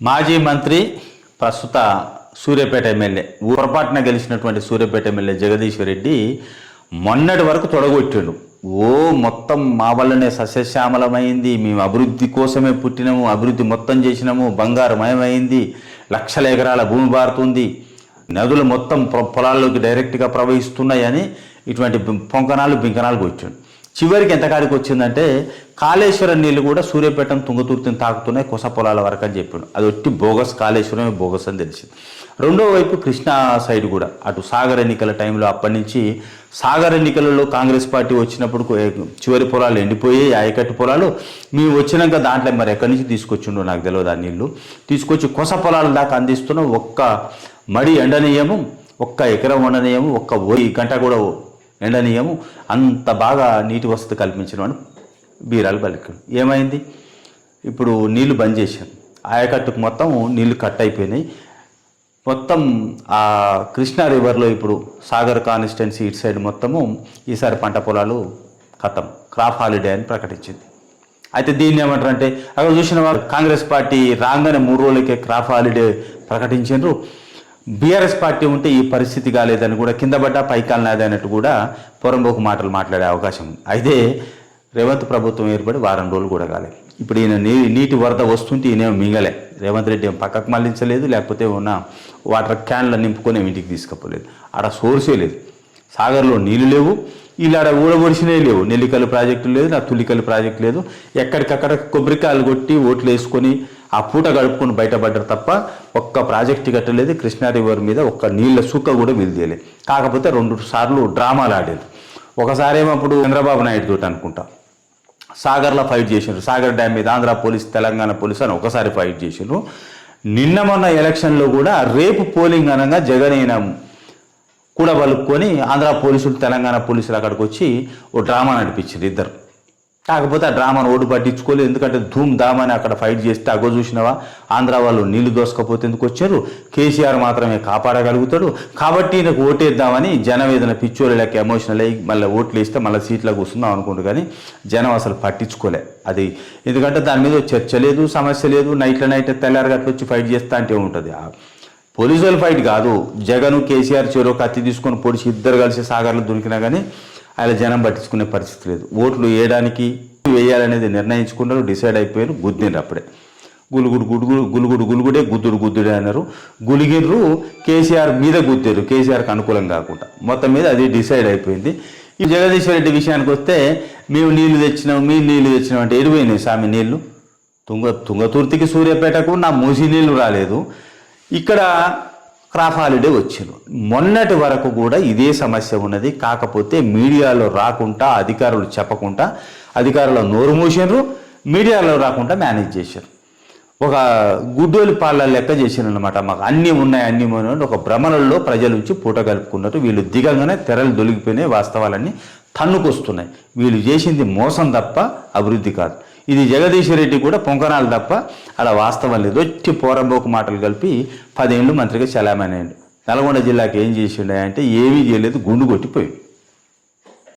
మాజీ మంత్రి ప్రస్తుత సూర్యాపేట ఎమ్మెల్యే పొరపాటున గెలిచినటువంటి సూర్యాపేట ఎమ్మెల్యే జగదీశ్వర్ రెడ్డి మొన్నటి వరకు తొడగొట్టాడు. ఓ మొత్తం మా వల్లనే సస్యశ్యామలమైంది మేము అభివృద్ధి కోసమే పుట్టినాము అభివృద్ధి మొత్తం చేసినాము బంగారుమయమైంది లక్షల ఎకరాల భూమి బారుతుంది నదులు మొత్తం పొ- పొలాల్లోకి డైరెక్ట్గా ప్రవహిస్తున్నాయని ఇటువంటి పొంకనాలు బింకనాలు కూర్చుండు చివరికి ఎంతకాడికి వచ్చిందంటే కాళేశ్వరం నీళ్ళు కూడా సూర్యపేటం తుంగతుర్తిని తాకుతున్నాయి కొస పొలాల వరకు అని చెప్పాడు. అది ఒట్టి బోగస్ కాళేశ్వరమే బోగస్ అని తెలిసింది. రెండో వైపు కృష్ణా సైడ్ కూడా అటు సాగర్ ఎన్నికల టైంలో అప్పటి నుంచి సాగర్ ఎన్నికలలో కాంగ్రెస్ పార్టీ వచ్చినప్పుడు చివరి పొలాలు ఎండిపోయి ఆయకట్టు పొలాలు మేము వచ్చినాక దాంట్లో మరి ఎక్కడి నుంచి తీసుకొచ్చిండో నాకు తెలియదు ఆ నీళ్ళు తీసుకొచ్చి కొస పొలాల దాకా అందిస్తున్న ఒక్క మడి ఎండనీయము ఒక్క ఎకరం వండనీయము ఒక్క ఓయి గంట కూడా ఎండనీయము అంత బాగా నీటి వసతి కల్పించిన వాడు బీరాలు పలికాడు ఏమైంది? ఇప్పుడు నీళ్ళు బంద్ చేశాను ఆయకట్టుకు మొత్తం నీళ్ళు కట్ అయిపోయినాయి. మొత్తం ఆ కృష్ణా రివర్లో ఇప్పుడు సాగర్ కాన్స్టిట్యున్సీ ఇటు సైడ్ మొత్తము ఈసారి పంట పొలాలు ఖతం క్రాప్ హాలిడే అని ప్రకటించింది. అయితే దీన్ని ఏమంటారంటే అక్కడ చూసిన వారు కాంగ్రెస్ పార్టీ రాగానే మూడు రోజులకే క్రాప్ హాలిడే ప్రకటించారు బీఆర్ఎస్ పార్టీ ఉంటే ఈ పరిస్థితి కాలేదని కూడా కింద పడ్డ పైకాలు అన్నట్టు కూడా పొరంబోకు మాటలు మాట్లాడే అవకాశం ఉంది. అయితే రేవంత్ ప్రభుత్వం ఏర్పడి వారం రోజులు కూడా కాలేదు ఇప్పుడు ఈయన నీ నీటి వరద వస్తుంటే ఈయనేమో మింగలే. రేవంత్ రెడ్డి ఏం పక్కకు మళ్ళించలేదు లేకపోతే ఉన్న వాటర్ క్యాన్లు నింపుకొని ఇంటికి తీసుకపోలేదు. ఆడ సోర్సే లేదు. సాగర్లో నీళ్ళు లేవు ఇలా ఊడబొడిసినవి లేవు. నెల్లికల్లు ప్రాజెక్టు లేదు నా తుల్లికల్లు ప్రాజెక్టు లేదు. ఎక్కడికక్కడ కొబ్బరికాయలు కొట్టి ఓట్లు వేసుకొని ఆ పూట గడుపుకొని బయటపడ్డారు తప్ప ఒక్క ప్రాజెక్ట్ కట్టలేదు కృష్ణా రివర్ మీద ఒక్క నీళ్ళ సుక్క కూడా మిలిదేయలేదు కాకపోతే రెండు సార్లు డ్రామాలు ఆడారు. ఒకసారి అప్పుడు చంద్రబాబు నాయుడు తోటి అనుకుంటా. సాగర్లో ఫైట్ చేసిండ్రు. సాగర్ డ్యామ్ మీద ఆంధ్ర పోలీస్ తెలంగాణ పోలీస్ అని ఒకసారి ఫైట్ చేసిండ్రు. నిన్న మొన్న ఎలక్షన్లో కూడా రేపు పోలింగ్ అనగా జగన్ అయిన కూడా వలుక్కొని ఆంధ్ర పోలీసులు తెలంగాణ పోలీసులు అక్కడికి వచ్చి ఓ డ్రామా నడిపించారు ఇద్దరు. కాకపోతే ఆ డ్రామాను ఓటు పట్టించుకోలేదు. ఎందుకంటే ధూమ్ ధామ్ అని అక్కడ ఫైట్ చేస్తే అగో చూసినవా? ఆంధ్ర వాళ్ళు నీళ్ళు దోసుకపోతే ఎందుకు వచ్చారు? కేసీఆర్ మాత్రమే కాపాడగలుగుతాడు. కాబట్టి ఈయనకు ఓటేద్దామని జనం ఏదైనా పిచ్చోళ్ళకి ఎమోషనల్ అయ్యి మళ్ళీ ఓట్లు వేస్తే మళ్ళీ సీట్లో కూర్చుందాం అనుకుంటు కానీ జనం అసలు పట్టించుకోలే. అది ఎందుకంటే దాని మీద చర్చ లేదు సమస్య లేదు. నైట్ల నైట్ తెల్లారి వచ్చి ఫైట్ చేస్తా అంటే ఉంటుంది ఆ పోలీసు ఫైట్ కాదు. జగన్ కేసీఆర్ చెరో కత్తి తీసుకొని పొడిచి ఇద్దరు కలిసి సాగర్లు దొరికినా కానీ ఆయన జనం పట్టించుకునే పరిస్థితి లేదు. ఓట్లు వేయడానికి వేయాలనేది నిర్ణయించుకున్నారు డిసైడ్ అయిపోయారు గుద్దిండ్రు అప్పుడే. గులుగుడు గుడుగుడు గులుగుడు గులుగుడే గుద్దుడు గుద్దుడే అన్నారు. గులిగిర్రు కేసీఆర్ మీద గుద్దారు. కేసీఆర్కి అనుకూలం కాకుండా. మొత్తం మీద అది డిసైడ్ అయిపోయింది. ఈ జగదీశ్వర రెడ్డి విషయానికి వస్తే మేము నీళ్ళు తెచ్చినాం మీ నీళ్ళు తెచ్చినాం అంటే ఎడిపోయినాయి స్వామి నీళ్ళు. తుంగ తుంగతుర్తికి సూర్యాపేటకు నా మూసి నీళ్ళు రాలేదు. ఇక్కడ క్రాప్ హాలిడే వచ్చారు మొన్నటి వరకు కూడా ఇదే సమస్య ఉన్నది. కాకపోతే మీడియాలో రాకుండా అధికారులు చెప్పకుండా అధికారులు నోరు మూసారు మీడియాలో రాకుండా మేనేజ్ చేశారు. ఒక గుడ్డోలి పాళ్ళ లెక్క చేశారు అనమాట మాకు. అన్నీ ఉన్నాయి అన్నీ ఉన్నాయి ఒక భ్రమలలో ప్రజల నుంచి పూట కలుపుకున్నారు వీళ్ళు దిగంగానే తెరలు దొలిగిపోయినాయి వాస్తవాలన్నీ తన్నుకొస్తున్నాయి. వీళ్ళు చేసింది మోసం తప్ప అభివృద్ధి కాదు. ఇది జగదీశ్వర్ రెడ్డి కూడా పొంకనాలు తప్ప అలా వాస్తవం లేదు. వచ్చి పోరంబోకు మాటలు కలిపి పదేళ్ళు మంత్రిగా చలామణి నల్గొండ జిల్లాకి ఏం చేసిండే అంటే ఏమీ చేయలేదు గుండు కొట్టిపోయింది